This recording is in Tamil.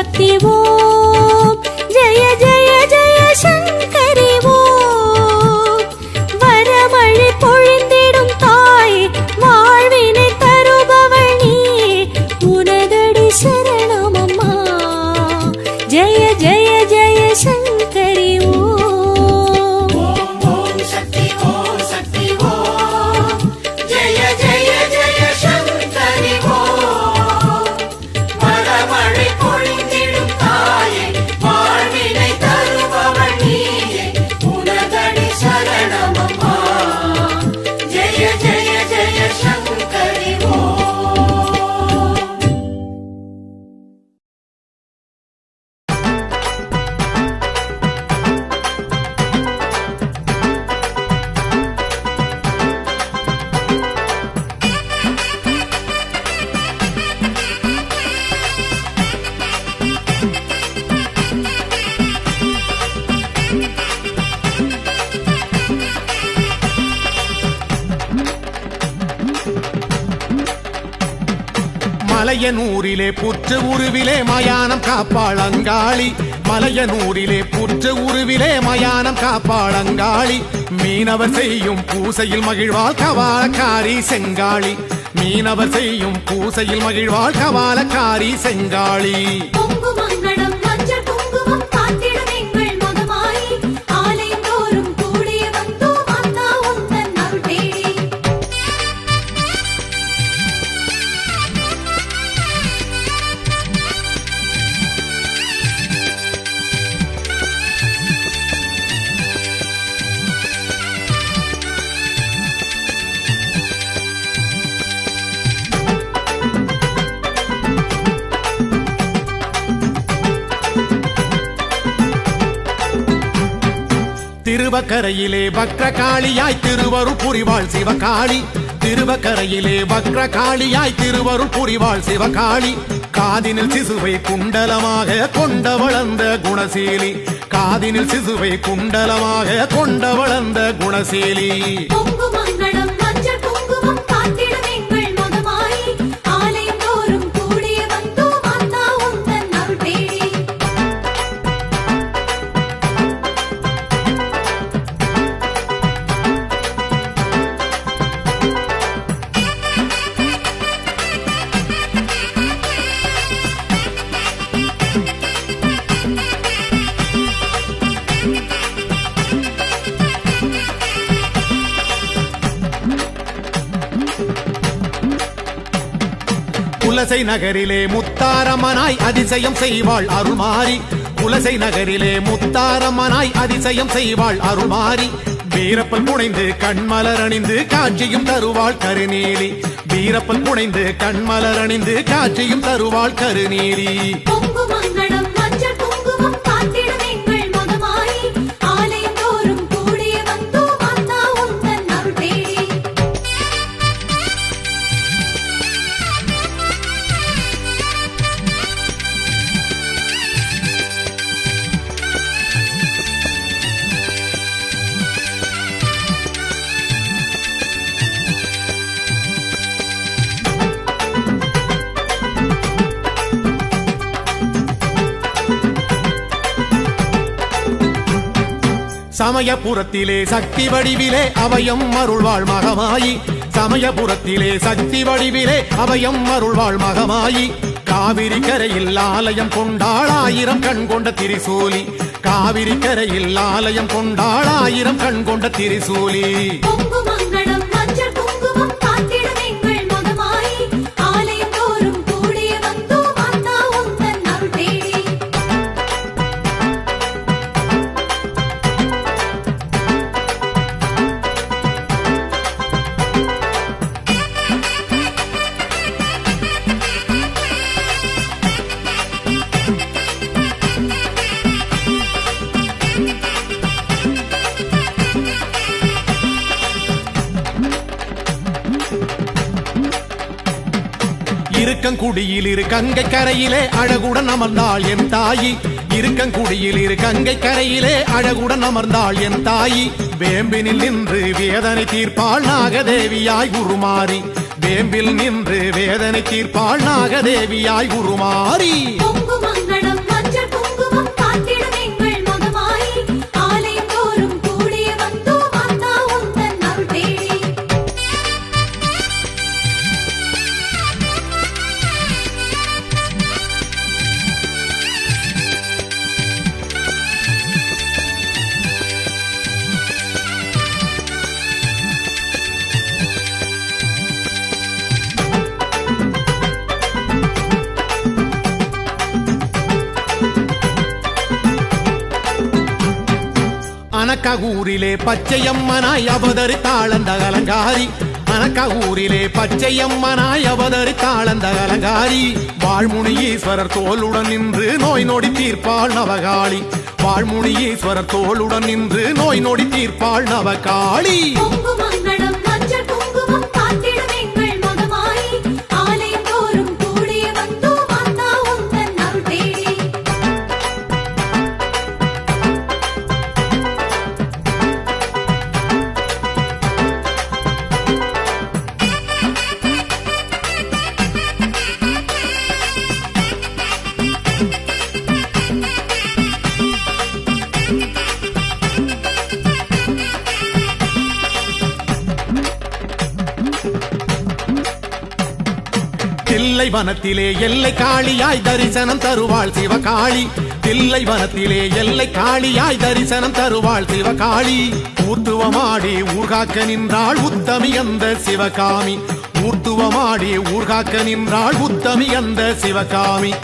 சக்தி ஓ மலையனூரிலே புற்று உருவிலே மயானம் காப்பாளங்காளி. மலையனூரிலே புற்று உருவிலே மயானம் காப்பாளங்காளி. மீனவர் செய்யும் பூசையில் மகிழ்வாள் கவாலக்காரி செங்காளி. மீனவர் செய்யும் பூசையில் மகிழ்வாள் கவாலக்காரி செங்காளி. திருவக்கரையிலே வக்ரகாளியாய் திருவருள் புரிவாள் சிவகாளி. திருவக்கரையிலே வக்ரகாளியாய் திருவருள் புரிவாள் சிவகாளி. காதினில் சிசுவை குண்டலமாக கொண்ட வளர்ந்த குணசீலி. காதினில் சிசுவை குண்டலமாக கொண்ட வளர்ந்த குணசீலி. குலசை நகரிலே முத்தாரமனாய் அதிசயம் செய்வாள் அருள்மாறி. குலசை நகரிலே முத்தாரமனாய் அதிசயம் செய்வாள் அருள்மாறி. வீரப்பன் புனைந்து கண்மலர் அணிந்து காட்சியும் தருவாள் கருநீலி. வீரப்பன் புனைந்து கண்மலர் அணிந்து காட்சியும் தருவாள் கருநீலி. சமயபுரத்திலே சக்தி வடிவிலே அவயம் அருள்வாள் மகமாயி. சமயபுரத்திலே சக்தி வடிவிலே அவயம் அருள்வாள் மகமாயி. காவிரி கரையில் ஆலயம் கொண்டாள் ஆயிரம் கண் கொண்ட திரிசூலி. காவிரி கரையில் ஆலயம் கொண்டாள் ஆயிரம் கண் கொண்ட திரிசூலி. இருக்கங்குடியில் இரு கங்கை கரையிலே அழகுடன் அமர்ந்தாள் என் தாயி. இருக்கங்குடியில் இரு கங்கை கரையிலே அழகுடன் அமர்ந்தாள் என் தாயி. வேம்பினில் நின்று வேதனை தீர்ப்பாள் நாகதேவியாய் உருமாறி. வேம்பில் நின்று வேதனை தீர்ப்பாள் நாகதேவியாய் உருமாறி. அனக்கா ஊரிலே பச்சையம்மனாய் அவதரித்தாள் அந்த அலங்காரி அனக்ககூரிலே பச்சையம்மனாய் அவதரித்தாள் அந்த அலங்காரி வாழ்முனி ஈஸ்வரர் தோளுடன் நின்று நோய் நொடி தீர்ப்பாள் நவகாளி. வாழ்முனி ஈஸ்வரர் தோளுடன் நின்று நோய் நொடி தீர்ப்பாள் நவகாளி. தில்லை வனத்திலே எல்லை காளியாய் தரிசனம் தருவாள் சிவகாளி. தில்லை வனத்திலே எல்லை காளியாய் தரிசனம் தருவாள் சிவகாளி. ஊர்த்துவமாடி ஊர்காக்க நின்றாள் உத்தமி அந்த சிவகாமி. ஊர்த்துவமாடி ஊர்காக்க நின்றாள் உத்தமி அந்த சிவகாமி.